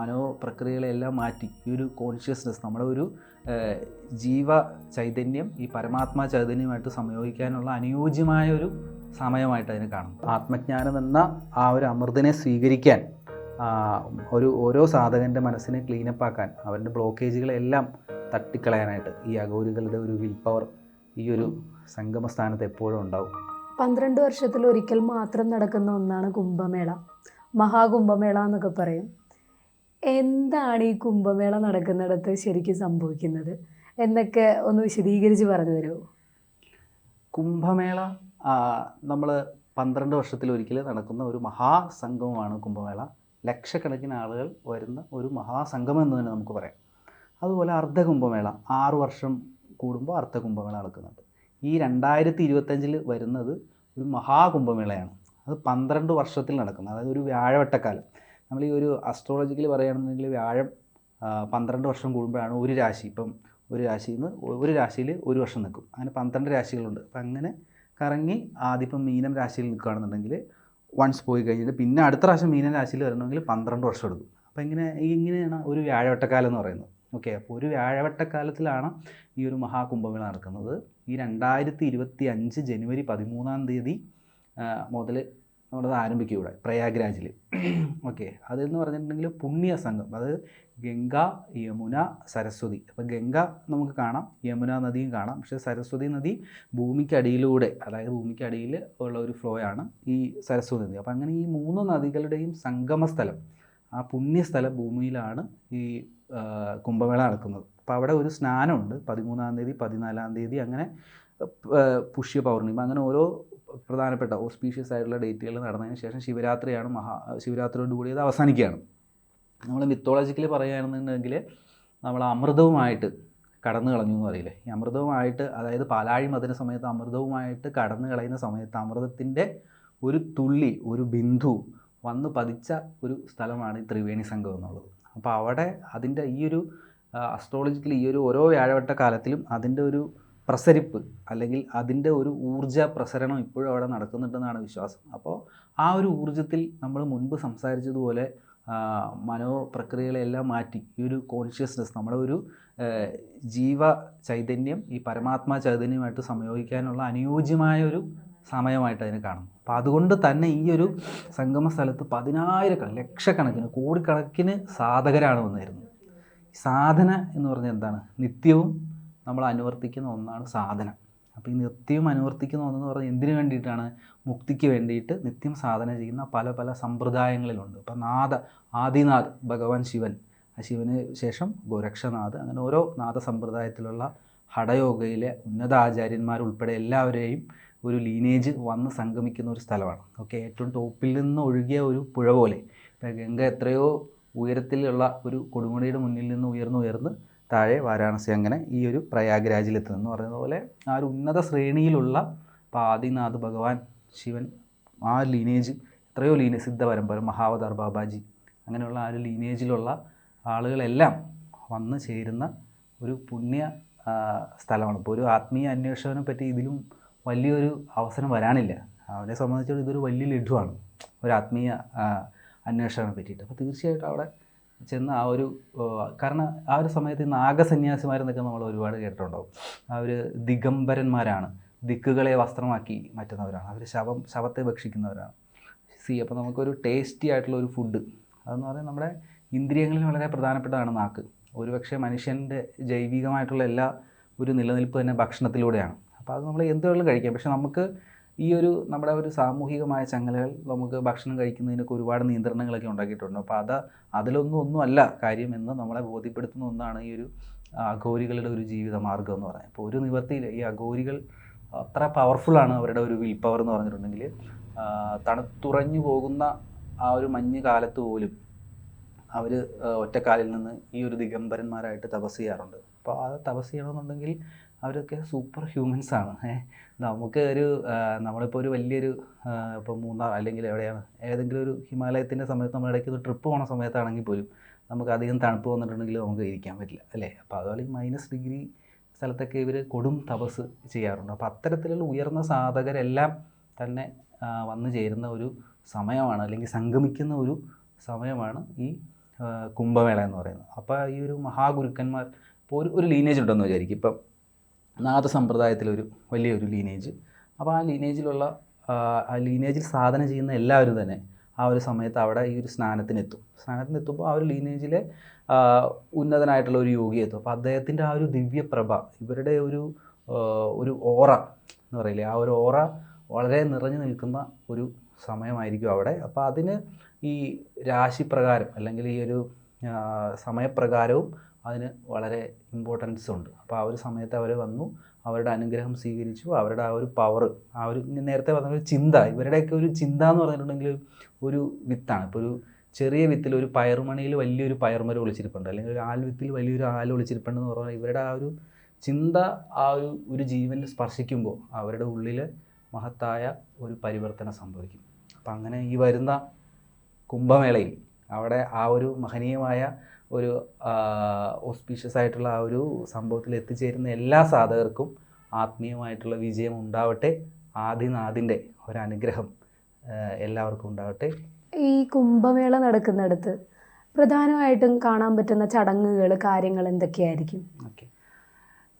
മനോപ്രക്രിയകളെല്ലാം മാറ്റി. ഈ ഒരു കോൺഷ്യസ്നെസ് നമ്മുടെ ഒരു ജീവ ചൈതന്യം ഈ പരമാത്മാ ചൈതന്യമായിട്ട് സംയോഗിക്കാനുള്ള അനുയോജ്യമായ ഒരു സമയമായിട്ട് അതിനെ കാണും ആത്മജ്ഞാനം എന്ന ആ ഒരു അമൃതിനെ സ്വീകരിക്കാൻ ഒരു ഓരോ സാധകന്റെ മനസ്സിനെ ക്ലീനപ്പ് ആക്കാൻ അവരുടെ ബ്ലോക്കേജുകളെല്ലാം തട്ടിക്കളയാനായിട്ട് ഈ അഗൗരികളുടെ ഒരു വിൽ പവർ ഈ ഒരു സംഗമ സ്ഥാനത്ത് എപ്പോഴും ഉണ്ടാവും. പന്ത്രണ്ട് വർഷത്തിൽ ഒരിക്കൽ മാത്രം നടക്കുന്ന ഒന്നാണ് കുംഭമേള. മഹാകുംഭമേള എന്നൊക്കെ പറയും. എന്താണ് ഈ കുംഭമേള നടക്കുന്നിടത്ത് ശരിക്കും സംഭവിക്കുന്നത്? എന്നൊക്കെ ഒന്ന് വിശദീകരിച്ച് പറഞ്ഞു തരുമോ? കുംഭമേള നമ്മൾ പന്ത്രണ്ട് വർഷത്തിലൊരിക്കൽ നടക്കുന്ന ഒരു മഹാസംഗമമാണ് കുംഭമേള. ലക്ഷക്കണക്കിന് ആളുകൾ വരുന്ന ഒരു മഹാസംഗമം എന്ന് തന്നെ നമുക്ക് പറയാം. അതുപോലെ അർദ്ധ കുംഭമേള ആറു വർഷം കൂടുമ്പോൾ അർദ്ധ കുംഭമേള നടക്കുന്നുണ്ട്. ഈ രണ്ടായിരത്തി ഇരുപത്തഞ്ചിൽ വരുന്നത് ഒരു മഹാകുംഭമേളയാണ്. അത് പന്ത്രണ്ട് വർഷത്തിൽ നടക്കുന്നത് അതായത് ഒരു വ്യാഴവട്ടക്കാലം. നമ്മൾ ഈ ഒരു അസ്ട്രോളജിക്കൽ പറയുകയാണെന്നുണ്ടെങ്കിൽ വ്യാഴം പന്ത്രണ്ട് വർഷം കൂടുമ്പോഴാണ് ഒരു രാശി. ഇപ്പം ഒരു രാശിയിൽ നിന്ന് ഒരു രാശിയിൽ ഒരു വർഷം നിൽക്കും. അങ്ങനെ പന്ത്രണ്ട് രാശികളുണ്ട്. അപ്പം അങ്ങനെ കറങ്ങി ആദ്യം മീനം രാശിയിൽ നിൽക്കുകയാണെന്നുണ്ടെങ്കിൽ വൺസ് പോയി കഴിഞ്ഞിട്ട് പിന്നെ അടുത്ത പ്രാവശ്യം മീനം രാശിയിൽ വരണമെങ്കിൽ പന്ത്രണ്ട് വർഷം എടുക്കും. അപ്പോൾ ഇങ്ങനെ ഇങ്ങനെയാണ് ഒരു വ്യാഴവട്ടക്കാലം എന്ന് പറയുന്നത്. ഓക്കെ അപ്പോൾ ഒരു വ്യാഴവട്ടക്കാലത്തിലാണ് ഈ ഒരു മഹാകുംഭമേള നടക്കുന്നത്. ഈ രണ്ടായിരത്തി ഇരുപത്തി അഞ്ച് ജനുവരി പതിമൂന്നാം തീയതി മുതൽ നമ്മളത് ആരംഭിക്കും ഇവിടെ പ്രയാഗ്രാജിൽ ഓക്കെ. അതെന്ന് പറഞ്ഞിട്ടുണ്ടെങ്കിൽ പുണ്യ സംഘം. അതായത് ഗംഗ യമുന സരസ്വതി. അപ്പോൾ ഗംഗ നമുക്ക് കാണാം യമുന നദിയും കാണാം. പക്ഷേ സരസ്വതി നദി ഭൂമിക്കടിയിലൂടെ അതായത് ഭൂമിക്കടിയിൽ ഉള്ള ഒരു ഫ്ലോ ആണ് ഈ സരസ്വതി നദി. അപ്പോൾ അങ്ങനെ ഈ മൂന്ന് നദികളുടെയും സംഗമ സ്ഥലം ആ പുണ്യസ്ഥലം ഭൂമിയിലാണ് ഈ കുംഭമേള നടക്കുന്നത്. അപ്പോൾ അവിടെ ഒരു സ്നാനമുണ്ട്. പതിമൂന്നാം തീയതി പതിനാലാം തീയതി അങ്ങനെ പുഷ്യ പൗർണിമ. അങ്ങനെ ഓരോ പ്രധാനപ്പെട്ട ഓസ്പീഷ്യസ് ആയിട്ടുള്ള ഡേറ്റുകൾ നടന്നതിന് ശേഷം ശിവരാത്രിയാണ് മഹാ ശിവരാത്രിയോടുകൂടി അത് അവസാനിക്കുകയാണ്. നമ്മൾ മിത്തോളജിക്കലി പറയുകയാണെന്നുണ്ടെങ്കിൽ നമ്മൾ അമൃതവുമായിട്ട് കടന്നു കളഞ്ഞു എന്ന് പറയില്ലേ? ഈ അമൃതവുമായിട്ട് അതായത് പാലാഴി മതിന സമയത്ത് അമൃതവുമായിട്ട് കടന്നു കളയുന്ന സമയത്ത് അമൃതത്തിന്റെ ഒരു തുള്ളി ഒരു ബിന്ദു വന്ന് പതിച്ച ഒരു സ്ഥലമാണ് ഈ ത്രിവേണി സംഘം എന്നുള്ളത്. അപ്പോൾ അവിടെ അതിന്റെ ഈ ഒരു അസ്ട്രോളജിക്കലി ഈ ഒരു ഓരോ വ്യാഴവട്ട കാലത്തിലും അതിന്റെ ഒരു പ്രസരിപ്പ് അല്ലെങ്കിൽ അതിന്റെ ഒരു ഊർജ പ്രസരണം ഇപ്പോഴും അവിടെ നടക്കുന്നുണ്ടെന്നാണ് വിശ്വാസം. അപ്പോൾ ആ ഒരു ഊർജത്തിൽ നമ്മൾ മുൻപ് സംസാരിച്ചതുപോലെ മനോപ്രക്രിയകളെല്ലാം മാറ്റി ഈ ഒരു കോൺഷ്യസ്നെസ് നമ്മുടെ ഒരു ജീവ ചൈതന്യം ഈ പരമാത്മാ ചൈതന്യമായിട്ട് സംയോഗിക്കാനുള്ള അനുയോജ്യമായ ഒരു സമയമായിട്ട് അതിനെ കാണുന്നു. അപ്പോൾ അതുകൊണ്ട് തന്നെ ഈ ഒരു സംഗമ സ്ഥലത്ത് പതിനായിരക്കണക്കിന് ലക്ഷക്കണക്കിന് കോടിക്കണക്കിന് സാധകരാണ് വന്നിരുന്നത്. സാധന എന്ന് പറഞ്ഞാൽ എന്താണ്? നിത്യവും നമ്മൾ അനുവർത്തിക്കുന്ന ഒന്നാണ് സാധനം. അപ്പോൾ ഈ നിത്യം അനുവർത്തിക്കുന്ന ഒന്നെന്ന് പറഞ്ഞാൽ എന്തിനു വേണ്ടിയിട്ടാണ്? മുക്തിക്ക് വേണ്ടിയിട്ട് നിത്യം സാധന ചെയ്യുന്ന പല പല സമ്പ്രദായങ്ങളിലുണ്ട്. ഇപ്പം നാഥ ആദിനാഥ് ഭഗവാൻ ശിവൻ ശിവന് ശേഷം ഗോരക്ഷനാഥ് അങ്ങനെ ഓരോ നാഥ സമ്പ്രദായത്തിലുള്ള ഹഠയോഗയിലെ ഉന്നത ആചാര്യന്മാരുൾപ്പെടെ എല്ലാവരെയും ഒരു ലീനേജ് വന്ന് സംഗമിക്കുന്ന ഒരു സ്ഥലമാണ്. ഓക്കെ ഏറ്റവും ടോപ്പിൽ നിന്ന് ഒഴുകിയ ഒരു പുഴ പോലെ. ഇപ്പം ഗംഗ എത്രയോ ഉയരത്തിലുള്ള ഒരു കൊടുമുടിയുടെ മുന്നിൽ നിന്ന് ഉയർന്ന് ഉയർന്ന് താഴെ വാരാണസി അങ്ങനെ ഈ ഒരു പ്രയാഗ്രാജിലെത്തുന്നു എന്ന് പറയുന്ന പോലെ ആ ഒരു ഉന്നത ശ്രേണിയിലുള്ള പാതിനാഥ് ഭഗവാൻ ശിവൻ ആ ലീനേജ് എത്രയോ ലീനേജ് സിദ്ധ പരമ്പര മഹാവതാർ ബാബാജി അങ്ങനെയുള്ള ആ ഒരു ലീനേജിലുള്ള ആളുകളെല്ലാം വന്നു ചേരുന്ന ഒരു പുണ്യ സ്ഥലമാണ്. ഇപ്പോൾ ഒരു ആത്മീയ അന്വേഷണനെ പറ്റി ഇതിലും വലിയൊരു അവസരം വരാനില്ല. അവരെ സംബന്ധിച്ചിടത്തോളം ഇതൊരു വലിയ ലഡുവാണ്. ഒരു ആത്മീയ ആ, അന്വേഷണനെ പറ്റിയിട്ട്. അപ്പോൾ തീർച്ചയായിട്ടും അവിടെ ചെന്ന് ആ ഒരു കാരണം ആ ഒരു സമയത്ത് നാഗസന്യാസിമാരെന്നൊക്കെ നമ്മൾ ഒരുപാട് കേട്ടിട്ടുണ്ടാവും. ആ ഒരു ദിഗംബരന്മാരാണ്. ദിക്കുകളെ വസ്ത്രമാക്കി മാറ്റുന്നവരാണ്. അവർ ശവം ശവത്തെ ഭക്ഷിക്കുന്നവരാണ്. സി അപ്പോൾ നമുക്കൊരു ടേസ്റ്റി ആയിട്ടുള്ള ഒരു ഫുഡ്. അതെന്ന് പറയുന്നത് നമ്മുടെ ഇന്ദ്രിയങ്ങളിൽ വളരെ പ്രധാനപ്പെട്ടതാണ് നാക്ക്. ഒരുപക്ഷെ മനുഷ്യന്റെ ജൈവികമായിട്ടുള്ള എല്ലാ ഒരു നിലനിൽപ്പ് തന്നെ ഭക്ഷണത്തിലൂടെയാണ്. അപ്പോൾ അത് നമ്മൾ എന്ത് കഴിക്കാം. പക്ഷെ നമുക്ക് ഈ ഒരു നമ്മുടെ ഒരു സാമൂഹികമായ ചങ്ങലകൾ നമുക്ക് ഭക്ഷണം കഴിക്കുന്നതിനൊക്കെ ഒരുപാട് നിയന്ത്രണങ്ങളൊക്കെ ഉണ്ടാക്കിയിട്ടുണ്ട്. അപ്പോൾ അത് അതിലൊന്നും ഒന്നുമല്ല കാര്യം എന്ന് നമ്മളെ ബോധ്യപ്പെടുത്തുന്ന ഒന്നാണ് ഈ ഒരു അഘോരികളുടെ ഒരു ജീവിത മാർഗം എന്ന് പറയുന്നത്. അപ്പോൾ ഒരു നിവർത്തിയിൽ ഈ അഘോരികൾ അത്ര പവർഫുള്ളാണ് അവരുടെ ഒരു വിൽ പവർ എന്ന് പറഞ്ഞിട്ടുണ്ടെങ്കിൽ തണുത്തുറഞ്ഞു പോകുന്ന ആ ഒരു മഞ്ഞ് കാലത്ത് പോലും അവർ ഒറ്റക്കാലിൽ നിന്ന് ഈ ഒരു ദിഗംബരന്മാരായിട്ട് തപസ് ചെയ്യാറുണ്ട്. അപ്പോൾ ആ തപസ് ചെയ്യണമെന്നുണ്ടെങ്കിൽ അവരൊക്കെ സൂപ്പർ ഹ്യൂമൻസ് ആണ്. നമുക്ക് ഒരു നമ്മളിപ്പോൾ ഒരു വലിയൊരു ഇപ്പോൾ മൂന്നാർ അല്ലെങ്കിൽ എവിടെയാണ് ഏതെങ്കിലും ഒരു ഹിമാലയത്തിന്റെ സമയത്ത് നമ്മൾ ഇടയ്ക്ക് ഒരു ട്രിപ്പ് പോകുന്ന സമയത്താണെങ്കിൽ പോലും നമുക്ക് അധികം തണുപ്പ് വന്നിട്ടുണ്ടെങ്കിൽ നമുക്ക് ഇരിക്കാൻ പറ്റില്ല അല്ലേ? അപ്പോൾ അതുപോലെ ഈ മൈനസ് ഡിഗ്രി സ്ഥലത്തൊക്കെ ഇവർ കൊടും തപസ് ചെയ്യാറുണ്ട്. അപ്പോൾ അത്തരത്തിലുള്ള ഉയർന്ന സാധകരെല്ലാം തന്നെ വന്നു ചേരുന്ന ഒരു സമയമാണ് അല്ലെങ്കിൽ സംഗമിക്കുന്ന ഒരു സമയമാണ് ഈ കുംഭമേള എന്ന് പറയുന്നത്. അപ്പോൾ ഈ ഒരു മഹാഗുരുക്കന്മാർ ഇപ്പോൾ ഒരു ഒരു ലീനേജ് ഉണ്ടെന്ന് വിചാരിക്കും. ഇപ്പം നാഥ സമ്പ്രദായത്തിലൊരു വലിയൊരു ലീനേജ്. അപ്പോൾ ആ ലീനേജിലുള്ള ആ, ലീനേജിൽ സാധന ചെയ്യുന്ന എല്ലാവരും തന്നെ ആ ഒരു സമയത്ത് അവിടെ ഈ ഒരു സ്നാനത്തിനെത്തും. സ്നാനത്തിനെത്തുമ്പോൾ ആ ഒരു ലീനേജിലെ ഉന്നതനായിട്ടുള്ള ഒരു യോഗി എത്തും. അപ്പോൾ അദ്ദേഹത്തിന്റെ ആ ഒരു ദിവ്യപ്രഭ ഇവരുടെ ഒരു ഒരു ഓറ എന്ന് പറയില്ലേ ആ ഒരു ഓറ വളരെ നിറഞ്ഞു നിൽക്കുന്ന ഒരു സമയമായിരിക്കും അവിടെ. അപ്പോൾ അതിന് ഈ രാശിപ്രകാരം അല്ലെങ്കിൽ ഈ ഒരു സമയപ്രകാരവും അതിന് വളരെ ഇമ്പോർട്ടൻസ് ഉണ്ട്. അപ്പോൾ ആ ഒരു സമയത്ത് അവർ വന്നു അവരുടെ അനുഗ്രഹം സ്വീകരിച്ചു അവരുടെ ആ ഒരു പവർ ആ ഒരു നേരത്തെ പറഞ്ഞ ഒരു ചിന്ത ഇവരുടെയൊക്കെ ഒരു ചിന്ത എന്ന് പറഞ്ഞിട്ടുണ്ടെങ്കിൽ ഒരു വിത്താണ്. ഇപ്പോൾ ഒരു ചെറിയ വിത്തിൽ ഒരു പയർമണിയിൽ വലിയൊരു പയർമര ഒളിച്ചിരിപ്പുണ്ട്. അല്ലെങ്കിൽ ഒരു ആൽവിത്തിൽ വലിയൊരു ആൽ ഒളിച്ചിരിപ്പുണ്ടെന്ന് പറഞ്ഞാൽ ഇവരുടെ ആ ഒരു ചിന്ത ആ ഒരു ഒരു ജീവനിൽ സ്പർശിക്കുമ്പോൾ അവരുടെ ഉള്ളിൽ മഹത്തായ ഒരു പരിവർത്തനം സംഭവിക്കും. അപ്പം അങ്ങനെ ഈ വരുന്ന കുംഭമേളയിൽ അവിടെ ആ ഒരു മഹനീയമായ ഒരു ഓസ്പീഷ്യസ് ആയിട്ടുള്ള ആ ഒരു സംഭവത്തിൽ എത്തിച്ചേരുന്ന എല്ലാ സാധകർക്കും ആത്മീയമായിട്ടുള്ള വിജയം ഉണ്ടാവട്ടെ. ആദിനാഥിന്റെ ഒരനുഗ്രഹം എല്ലാവർക്കും ഉണ്ടാവട്ടെ. ഈ കുംഭമേള നടക്കുന്നിടത്ത് പ്രധാനമായിട്ടും കാണാൻ പറ്റുന്ന ചടങ്ങുകൾ കാര്യങ്ങൾ എന്തൊക്കെയായിരിക്കും? ഓക്കെ.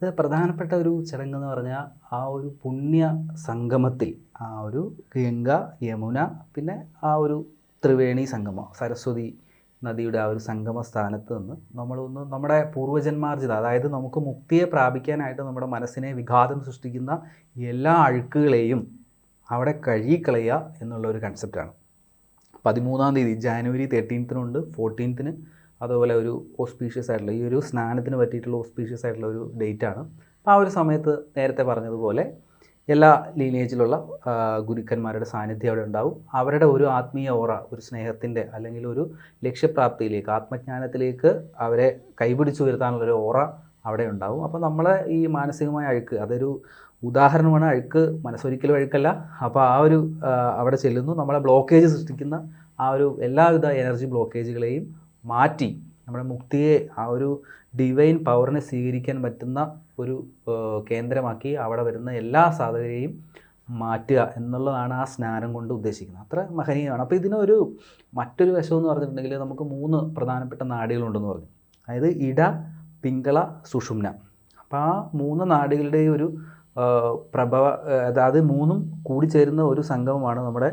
ഇത് പ്രധാനപ്പെട്ട ഒരു ചടങ്ങ് എന്ന് പറഞ്ഞാൽ ആ ഒരു പുണ്യ സംഗമത്തിൽ ആ ഒരു ഗംഗ യമുന പിന്നെ ആ ഒരു ത്രിവേണി സംഗമം സരസ്വതി നദിയുടെ ആ ഒരു സംഗമ സ്ഥാനത്ത് നിന്ന് നമ്മളൊന്ന് നമ്മുടെ പൂർവജന്മാർജിത അതായത് നമുക്ക് മുക്തിയെ പ്രാപിക്കാനായിട്ട് നമ്മുടെ മനസ്സിനെ വിഘാതം സൃഷ്ടിക്കുന്ന എല്ലാ അഴുക്കുകളെയും അവിടെ കഴുകിക്കളയുക എന്നുള്ള ഒരു കൺസെപ്റ്റാണ് പതിമൂന്നാം തീയതി ജാനുവരി തേർട്ടീൻത്തിനുണ്ട് ഫോർട്ടീൻത്തിന് അതുപോലെ ഒരു ഓസ്പീഷ്യസ് ആയിട്ടുള്ള ഈ ഒരു സ്നാനത്തിന് പറ്റിയിട്ടുള്ള ഓസ്പീഷ്യസ് ആയിട്ടുള്ള ഒരു ഡേറ്റാണ് അപ്പോൾ ആ ഒരു സമയത്ത് നേരത്തെ പറഞ്ഞതുപോലെ എല്ലാ ലീനേജിലുള്ള ഗുരുക്കന്മാരുടെ സാന്നിധ്യം അവിടെ ഉണ്ടാവും. അവരുടെ ഒരു ആത്മീയ ഓറ ഒരു സ്നേഹത്തിന്റെ അല്ലെങ്കിൽ ഒരു ലക്ഷ്യപ്രാപ്തിയിലേക്ക് ആത്മജ്ഞാനത്തിലേക്ക് അവരെ കൈപിടിച്ചു വരുത്താനുള്ളൊരു ഓറ അവിടെ ഉണ്ടാവും. അപ്പോൾ നമ്മളെ ഈ മാനസികമായ അഴുക്ക് അതൊരു ഉദാഹരണമാണ് അഴുക്ക് മനസ്സൊരിക്കലും അഴുക്കല്ല. അപ്പോൾ ആ ഒരു അവിടെ ചെല്ലുന്നു. നമ്മളെ ബ്ലോക്കേജ് സൃഷ്ടിക്കുന്ന ആ ഒരു എല്ലാവിധ എനർജി ബ്ലോക്കേജുകളെയും മാറ്റി നമ്മുടെ മുക്തിയെ ആ ഒരു ഡിവൈൻ പവറിനെ സ്വീകരിക്കാൻ പറ്റുന്ന ഒരു കേന്ദ്രമാക്കി അവിടെ വരുന്ന എല്ലാ സാധകരെയും മാറ്റുക എന്നുള്ളതാണ് ആ സ്നാനം കൊണ്ട് ഉദ്ദേശിക്കുന്നത്. അത്ര മഹനീയമാണ്. അപ്പോൾ ഇതിനൊരു മറ്റൊരു വശം എന്ന് പറഞ്ഞിട്ടുണ്ടെങ്കിൽ നമുക്ക് മൂന്ന് പ്രധാനപ്പെട്ട നാടികളുണ്ടെന്ന് പറഞ്ഞു. അതായത് ഇട പിങ്കള സുഷുമ്ന. അപ്പോൾ ആ മൂന്ന് നാടുകളുടെയും ഒരു പ്രഭവ അതായത് മൂന്നും കൂടിച്ചേരുന്ന ഒരു സംഗമമാണ് നമ്മുടെ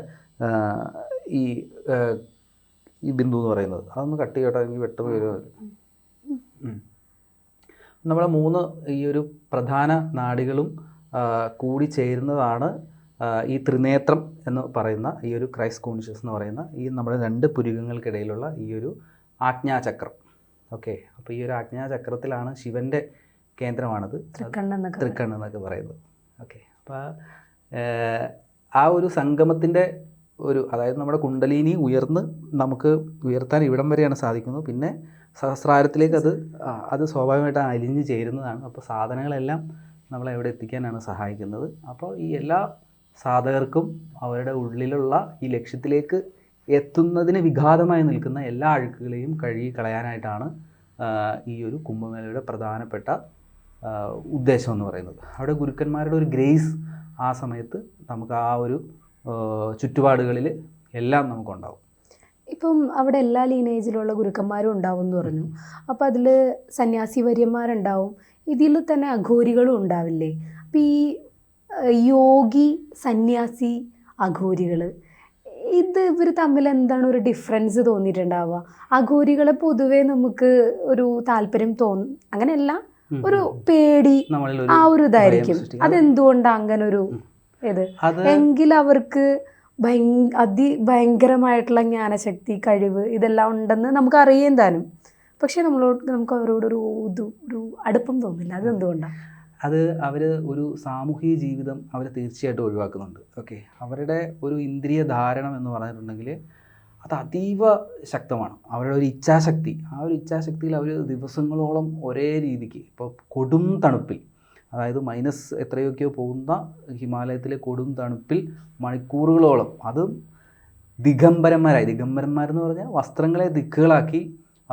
ഈ ഈ ബിന്ദു എന്ന് പറയുന്നത്. അതൊന്ന് കട്ട്. ചെയ്യട്ടെ എനിക്ക് പെട്ടെന്ന് വരുമോ നമ്മളെ മൂന്ന് ഈ ഒരു പ്രധാന നാടികളും കൂടി ചേരുന്നതാണ് ഈ ത്രിനേത്രം എന്ന് പറയുന്ന ഈ ഒരു ക്രൈസ്റ്റ് കോൺഷ്യസ് എന്ന് പറയുന്ന ഈ നമ്മുടെ രണ്ട് പുരുകങ്ങൾക്കിടയിലുള്ള ഈ ഒരു ആജ്ഞാചക്രം. ഓക്കെ. അപ്പോൾ ഈ ഒരു ആജ്ഞാചക്രത്തിലാണ് ശിവന്റെ കേന്ദ്രമാണത്. തൃക്കണ്ണെന്നൊക്കെ പറയുന്നത്. ഓക്കെ. അപ്പോൾ ആ ഒരു സംഗമത്തിന്റെ ഒരു അതായത് നമ്മുടെ കുണ്ടലിനി ഉയർന്ന് നമുക്ക് ഉയർത്താൻ ഇവിടം വരെയാണ് സാധിക്കുന്നത്. പിന്നെ സഹസ്രാരത്തിലേക്ക് അത് അത് സ്വാഭാവികമായിട്ട് അലിഞ്ഞു ചേരുന്നതാണ്. അപ്പോൾ സാധനങ്ങളെല്ലാം നമ്മളെ എവിടെ എത്തിക്കാനാണ് സഹായിക്കുന്നത്. അപ്പോൾ ഈ എല്ലാ സാധകർക്കും അവരുടെ ഉള്ളിലുള്ള ഈ ലക്ഷ്യത്തിലേക്ക് എത്തുന്നതിന് വിഘാതമായി നിൽക്കുന്ന എല്ലാ അഴുക്കുകളെയും കഴുകി കളയാനായിട്ടാണ് ഈ ഒരു കുംഭമേളയുടെ പ്രധാനപ്പെട്ട ഉദ്ദേശം എന്ന് പറയുന്നത്. അവിടെ ഗുരുക്കന്മാരുടെ ഒരു ഗ്രേസ് ആ സമയത്ത് നമുക്ക് ആ ഒരു ചുറ്റുപാടുകളിൽ എല്ലാം നമുക്കുണ്ടാവും. ഇപ്പം അവിടെ എല്ലാ ലീനേജിലുള്ള ഗുരുക്കന്മാരും ഉണ്ടാവും എന്ന് പറഞ്ഞു. അപ്പോൾ അതിൽ സന്യാസി വര്യന്മാരുണ്ടാവും ഇതിൽ തന്നെ അഘോരികളും ഉണ്ടാവില്ലേ? അപ്പം ഈ യോഗി സന്യാസി അഘോരികൾ ഇത് ഇവർ തമ്മിൽ എന്താണ് ഒരു ഡിഫറൻസ് തോന്നിയിട്ടുണ്ടാവുക? അഘോരികളെ പൊതുവേ നമുക്ക് ഒരു താല്പര്യം തോന്നും അങ്ങനെയല്ല ഒരു പേടി ആ ഒരു ഇതായിരിക്കും. അതെന്തുകൊണ്ടാണ് അങ്ങനെ ഒരു അത് എങ്കിൽ അവർക്ക് അതി ഭയങ്കരമായിട്ടുള്ള ജ്ഞാനശക്തി കഴിവ് ഇതെല്ലാം ഉണ്ടെന്ന് നമുക്ക് അറിയാൻ താനും. പക്ഷെ നമ്മളോട് നമുക്ക് അവരോടൊരു ഇത് ഒരു അടുപ്പം തോന്നില്ല. അതെന്തുകൊണ്ടാണ് അത് അവർ ഒരു സാമൂഹിക ജീവിതം അവർ തീർച്ചയായിട്ടും ഒഴിവാക്കുന്നുണ്ട്. ഓക്കെ. അവരുടെ ഒരു ഇന്ദ്രിയ ധാരണം എന്ന് പറഞ്ഞിട്ടുണ്ടെങ്കിൽ അത് അതീവ ശക്തമാണ്. അവരുടെ ഒരു ഇച്ഛാശക്തി. ആ ഒരു ഇച്ഛാശക്തിയിൽ അവർ ദിവസങ്ങളോളം ഒരേ രീതിക്ക് ഇപ്പോൾ കൊടും തണുപ്പിൽ അതായത് മൈനസ് എത്രയൊക്കെയോ പോകുന്ന ഹിമാലയത്തിലെ കൊടും തണുപ്പിൽ മണിക്കൂറുകളോളം അതും ദിഗംബരന്മാരായി. ദിഗംബരന്മാരെന്ന് പറഞ്ഞാൽ വസ്ത്രങ്ങളെ ദിക്കുകളാക്കി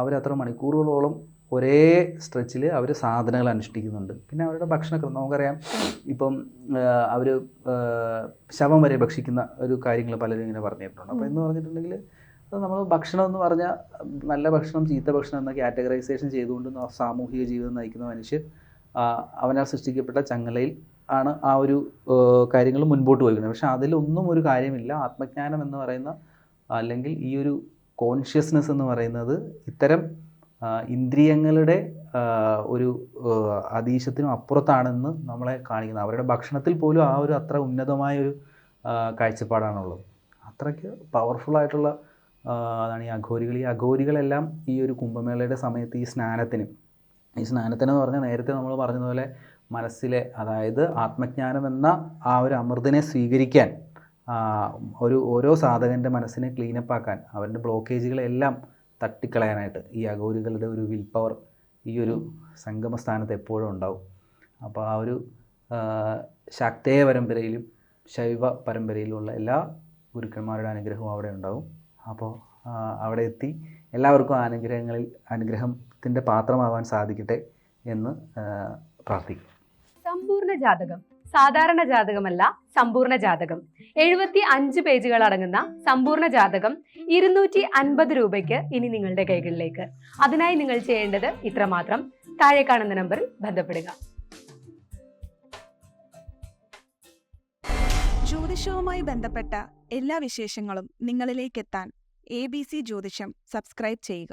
അവരത്ര മണിക്കൂറുകളോളം ഒരേ സ്ട്രെച്ചിൽ അവർ സാധനങ്ങൾ അനുഷ്ഠിക്കുന്നുണ്ട്. പിന്നെ അവരുടെ ഭക്ഷണക്രമം. നമുക്കറിയാം ഇപ്പം അവർ ശവം വരെ ഭക്ഷിക്കുന്ന ഒരു കാര്യങ്ങൾ പലരും ഇങ്ങനെ പറഞ്ഞിട്ടുണ്ട്. അപ്പോൾ എന്ന് പറഞ്ഞിട്ടുണ്ടെങ്കിൽ നമ്മൾ ഭക്ഷണം എന്ന് പറഞ്ഞാൽ നല്ല ഭക്ഷണം ചീത്ത ഭക്ഷണം എന്ന കാറ്റഗറൈസേഷൻ ചെയ്തുകൊണ്ട് സാമൂഹിക ജീവിതം നയിക്കുന്ന മനുഷ്യർ അവനാൽ സൃഷ്ടിക്കപ്പെട്ട ചങ്ങലയിൽ ആണ് ആ ഒരു കാര്യങ്ങൾ മുൻപോട്ട് പോയിരിക്കുന്നത് പക്ഷെ അതിലൊന്നും ഒരു കാര്യമില്ല. ആത്മജ്ഞാനം എന്ന് പറയുന്ന അല്ലെങ്കിൽ ഈ ഒരു കോൺഷ്യസ്നെസ് എന്ന് പറയുന്നത് ഇത്തരം ഇന്ദ്രിയങ്ങളുടെ ഒരു അതീശത്തിനും അപ്പുറത്താണെന്ന് നമ്മളെ കാണിക്കുന്നത്. അവരുടെ ഭക്ഷണത്തിൽ പോലും ആ ഒരു അത്ര ഉന്നതമായ ഒരു കാഴ്ചപ്പാടാണുള്ളത്. അത്രയ്ക്ക് പവർഫുള്ളായിട്ടുള്ള അതാണ് ഈ അഘോരികൾ ഈ അഘോരികളെല്ലാം ഈ ഒരു കുംഭമേളയുടെ സമയത്ത് ഈ സ്നാനത്തിന് ഈ സ്നാനത്തിനെന്ന് പറഞ്ഞാൽ നേരത്തെ നമ്മൾ പറഞ്ഞതുപോലെ മനസ്സിലെ അതായത് ആത്മജ്ഞാനം എന്ന ആ ഒരു അമൃതിനെ സ്വീകരിക്കാൻ ഒരു ഓരോ സാധകന്റെ മനസ്സിനെ ക്ലീനപ്പ് ആക്കാൻ അവന്റെ ബ്ലോക്കേജുകളെല്ലാം തട്ടിക്കളയാനായിട്ട് ഈ അഗൗരികളുടെ ഒരു വിൽ പവർ ഈ ഒരു സംഗമ സ്ഥാനത്ത് എപ്പോഴും ഉണ്ടാവും. അപ്പോൾ ആ ഒരു ശാക്തേയ പരമ്പരയിലും ശൈവ പരമ്പരയിലുമുള്ള എല്ലാ ഗുരുക്കന്മാരുടെ അനുഗ്രഹവും അവിടെ ഉണ്ടാവും. അപ്പോൾ അവിടെ എത്തി എല്ലാവർക്കും അനുഗ്രഹങ്ങളിൽ അനുഗ്രഹങ്ങളിൽ അനുഗ്രഹത്തിന്റെ പാത്രമാവാൻ സാധിക്കട്ടെ എന്ന് പ്രാർത്ഥിക്കും സമ്പൂർണ ജാതകം. സാധാരണ ജാതകമല്ല സമ്പൂർണ ജാതകം. എഴുപത്തി അഞ്ച് പേജുകൾ അടങ്ങുന്ന സമ്പൂർണ ജാതകം ഇരുന്നൂറ്റി അൻപത് രൂപയ്ക്ക് ഇനി നിങ്ങളുടെ കൈകളിലേക്ക്. അതിനായി നിങ്ങൾ ചെയ്യേണ്ടത് ഇത്രമാത്രം. താഴെ കാണുന്ന നമ്പറിൽ ബന്ധപ്പെടുക. ജ്യോതിഷവുമായി ബന്ധപ്പെട്ട എല്ലാ വിശേഷങ്ങളും നിങ്ങളിലേക്കെത്താൻ എ ബി സി ജ്യോതിഷം സബ്സ്ക്രൈബ് ചെയ്യുക.